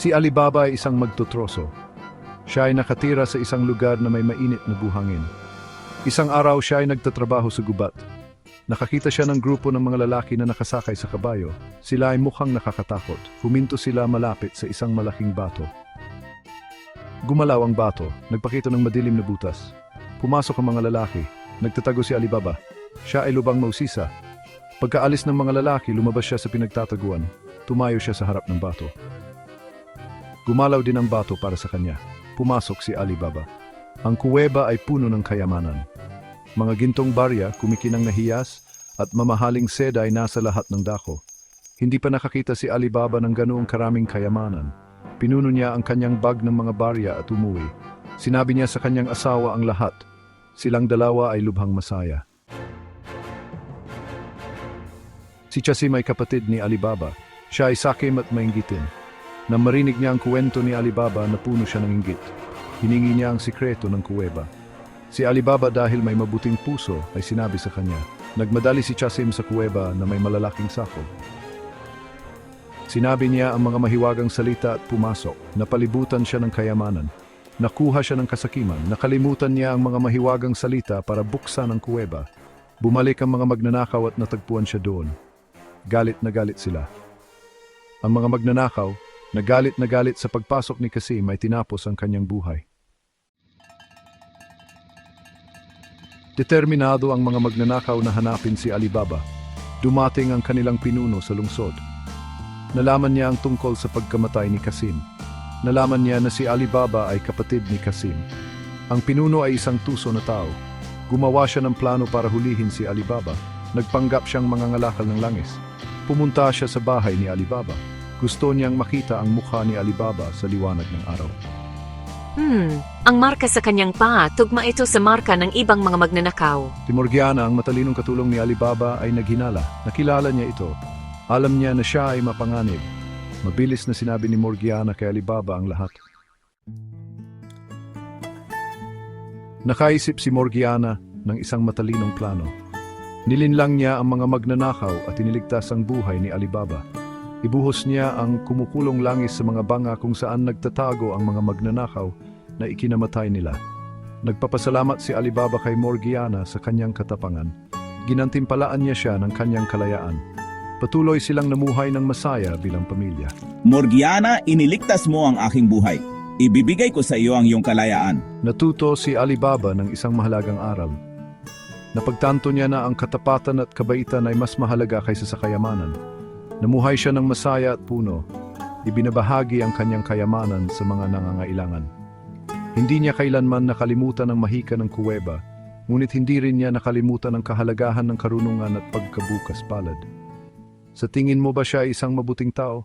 Si Alibaba ay isang magtutroso. Siya ay nakatira sa isang lugar na may mainit na buhangin. Isang araw siya ay nagtatrabaho sa gubat. Nakakita siya ng grupo ng mga lalaki na nakasakay sa kabayo. Sila ay mukhang nakakatakot. Huminto sila malapit sa isang malaking bato. Gumalaw ang bato, nagpakita ng madilim na butas. Pumasok ang mga lalaki. Nagtatago si Alibaba. Siya ay lubang mausisa. Pagkaalis ng mga lalaki, lumabas siya sa pinagtataguan. Tumayo siya sa harap ng bato. Gumalaw din ang bato para sa kanya. Pumasok si Alibaba. Ang kuweba ay puno ng kayamanan. Mga gintong barya, kumikinang na hiyas, at mamahaling seda ay nasa lahat ng dako. Hindi pa nakakita si Alibaba ng ganoong karaming kayamanan. Pinuno niya ang kanyang bag ng mga barya at umuwi. Sinabi niya sa kanyang asawa ang lahat. Silang dalawa ay lubhang masaya. Si Chasim ay kapatid ni Alibaba. Siya ay sakim at mainggitin. Nang marinig niya ang kuwento ni Alibaba, napuno siya ng inggit. Hiningi niya ang sikreto ng kuweba. Si Alibaba dahil may mabuting puso ay sinabi sa kanya, nagmadali si Chasim sa kuweba na may malalaking sako. Sinabi niya ang mga mahiwagang salita at pumasok. Napalibutan siya ng kayamanan. Nakuha siya ng kasakiman. Nakalimutan niya ang mga mahiwagang salita para buksan ang kuweba. Bumalik ang mga magnanakaw at natagpuan siya doon. Galit na galit sila. Ang mga magnanakaw, na galit na galit sa pagpasok ni Kasim ay tinapos ang kanyang buhay. Determinado ang mga magnanakaw na hanapin si Alibaba. Dumating ang kanilang pinuno sa lungsod. Nalaman niya ang tungkol sa pagkamatay ni Kasim. Nalaman niya na si Alibaba ay kapatid ni Kasim. Ang pinuno ay isang tuso na tao. Gumawa siya ng plano para hulihin si Alibaba. Nagpanggap siyang mangangalakal ng langis. Pumunta siya sa bahay ni Alibaba. Gusto niyang makita ang mukha ni Alibaba sa liwanag ng araw. Hmm, ang marka sa kanyang paa, tugma ito sa marka ng ibang mga magnanakaw. Si Morgiana, ang matalinong katulong ni Alibaba, ay naghinala. Nakilala niya ito. Alam niya na siya ay mapanganib. Mabilis na sinabi ni Morgiana kay Alibaba ang lahat. Nakaisip si Morgiana ng isang matalinong plano. Nilinlang niya ang mga magnanakaw at iniligtas ang buhay ni Alibaba. Ibuhos niya ang kumukulong langis sa mga banga kung saan nagtatago ang mga magnanakaw na ikinamatay nila. Nagpapasalamat si Alibaba kay Morgiana sa kanyang katapangan. Ginantimpalaan niya siya ng kanyang kalayaan. Patuloy silang namuhay ng masaya bilang pamilya. Morgiana, iniligtas mo ang aking buhay. Ibibigay ko sa iyo ang iyong kalayaan. Natuto si Alibaba ng isang mahalagang aral. Napagtanto niya na ang katapatan at kabaitan ay mas mahalaga kaysa sa kayamanan. Namuhay siya ng masaya at puno. Ibinabahagi ang kanyang kayamanan sa mga nangangailangan. Hindi niya kailanman nakalimutan ang mahika ng kuweba, ngunit hindi rin niya nakalimutan ang kahalagahan ng karunungan at pagkabukas palad. Sa tingin mo ba siya isang mabuting tao?